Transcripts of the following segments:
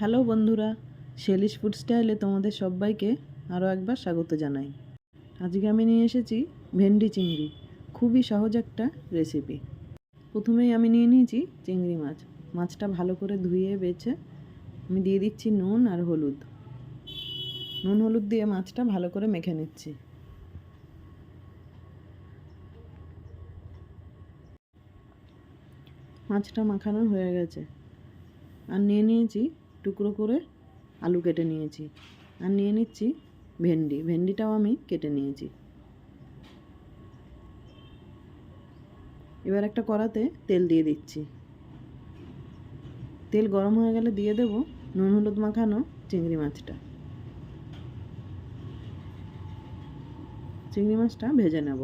Hello বন্ধুরা, শেলিশ food স্টাইলে তোমাদের সবাইকে আরও একবার স্বাগত জানাই। আজকে আমি নিয়ে এসেছি ভেন্ডি চিংড়ি, খুবই সহজ একটা রেসিপি। প্রথমেই আমি নিয়ে নিয়েছি চিংড়ি মাছ। মাছটা ভালো করে ধুয়ে বেছে আমি দিয়ে দিচ্ছি নুন আর হলুদ। নুন হলুদ দিয়ে মাছটা ভালো করে মেখে নিচ্ছি। মাছটা মাখানো হয়ে গেছে। আর নিয়ে নিয়েছি টুকরো করে আলু কেটে নিয়েছি। আর নিয়ে নিচ্ছি ভেন্ডি। ভেন্ডিটাও আমি কেটে নিয়েছি। এবার একটা কড়াতে তেল দিয়ে দিচ্ছি। তেল গরম হয়ে গেলে দিয়ে দেব নুন হলুদ মাখানো চিংড়ি মাছটা। চিংড়ি মাছটা ভেজে নেব।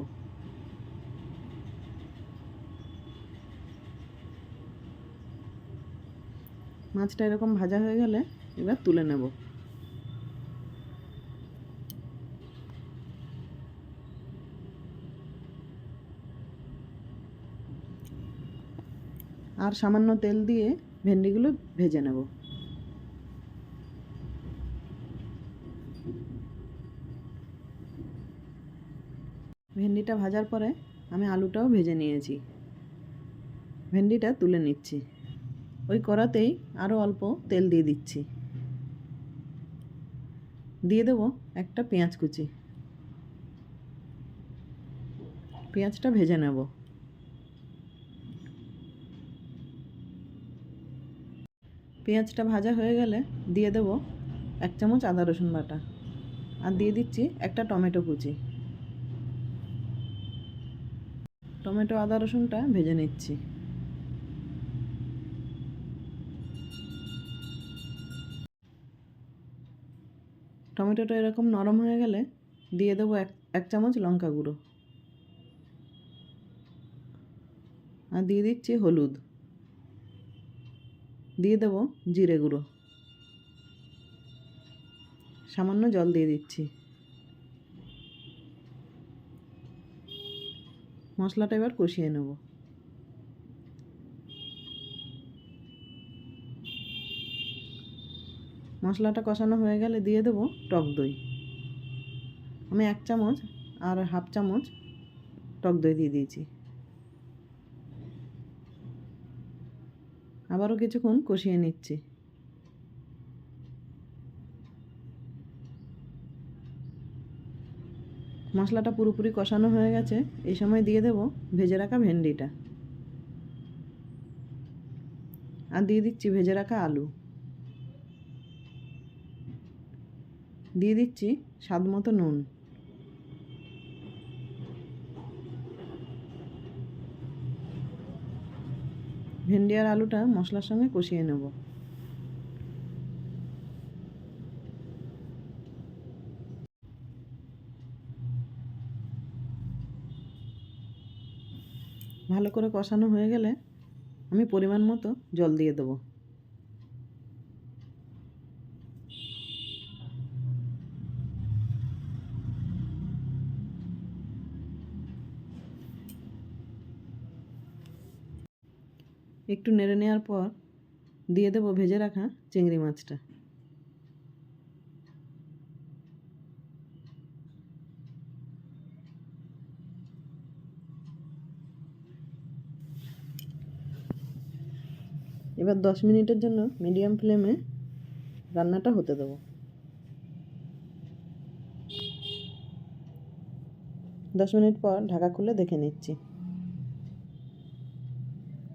মাছটা এরকম ভাজা হয়ে গেলে এবার তুলে নেব। আর সামান্য তেল দিয়ে ভেন্ডিগুলো ভেজে নেব। ভেন্ডিটা ভাজার পরে আমি আলুটাও ভেজে নিয়েছি। ভেন্ডিটা তুলে নিচ্ছি। ওই কড়াতেই আরও অল্প তেল দিয়ে দিচ্ছি। দিয়ে দেব একটা পেঁয়াজ কুচি। পেঁয়াজটা ভেজে নেব। পেঁয়াজটা ভাজা হয়ে গেলে দিয়ে দেব এক চামচ আদা রসুন বাটা। আর দিয়ে দিচ্ছি একটা টমেটো কুচি। টমেটো, আদা, রসুনটা ভেজে নিচ্ছি। টমেটোটা এরকম নরম হয়ে গেলে দিয়ে দেবো এক এক চামচ লঙ্কা গুঁড়ো। আর দিয়ে দিচ্ছি হলুদ। দিয়ে দেবো জিরে গুঁড়ো। সামান্য জল দিয়ে দিচ্ছি। মশলাটা এবার কষিয়ে নেব। মশলাটা কষানো হয়ে গেলে দিয়ে দেবো টক দই। আমি এক চামচ আর হাফ চামচ টক দই দিয়ে দিয়েছি। আবারও কিছুক্ষণ কষিয়ে নিচ্ছি। মশলাটা পুরোপুরি কষানো হয়ে গেছে, এই সময় দিয়ে দেব ভেজে রাখা ভেন্ডিটা। আর দিয়ে দিচ্ছি ভেজে রাখা আলু। দিয়ে দিচ্ছি স্বাদ মতো নুন। ভেন্ডি আর আলুটা মশলার সঙ্গে কষিয়ে নেব। ভালো করে কষানো হয়ে গেলে আমি পরিমাণ মতো জল দিয়ে দেবো। একটু নেড়ে নেওয়ার পর দিয়ে দেবো ভেজে রাখা চিংড়ি মাছটা। এবার দশ মিনিটের জন্য মিডিয়াম ফ্লেমে রান্নাটা হতে দেবো। দশ মিনিট পর ঢাকা খুলে দেখে নিচ্ছি।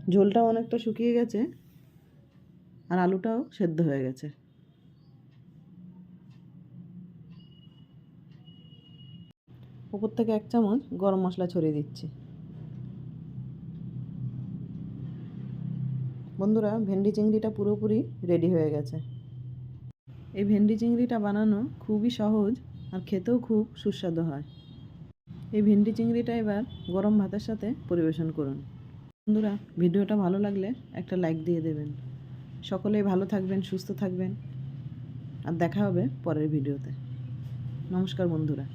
ঝোলটাও অনেকটা শুকিয়ে গেছে আর আলুটাও সেদ্ধ হয়ে গেছে। উপর থেকে এক চামচ গরম মশলা ছড়িয়ে দিচ্ছি। বন্ধুরা, ভেন্ডি চিংড়িটা পুরোপুরি রেডি হয়ে গেছে। এই ভেন্ডি চিংড়িটা বানানো খুবই সহজ আর খেতেও খুব সুস্বাদু হয়। এই ভেন্ডি চিংড়িটা এবার গরম ভাতের সাথে পরিবেশন করুন। বন্ধুরা, ভিডিওটা ভালো লাগলে একটা লাইক দিয়ে দেবেন। সকলেই ভালো থাকবেন, সুস্থ থাকবেন। আর দেখা হবে পরের ভিডিওতে। নমস্কার বন্ধুরা।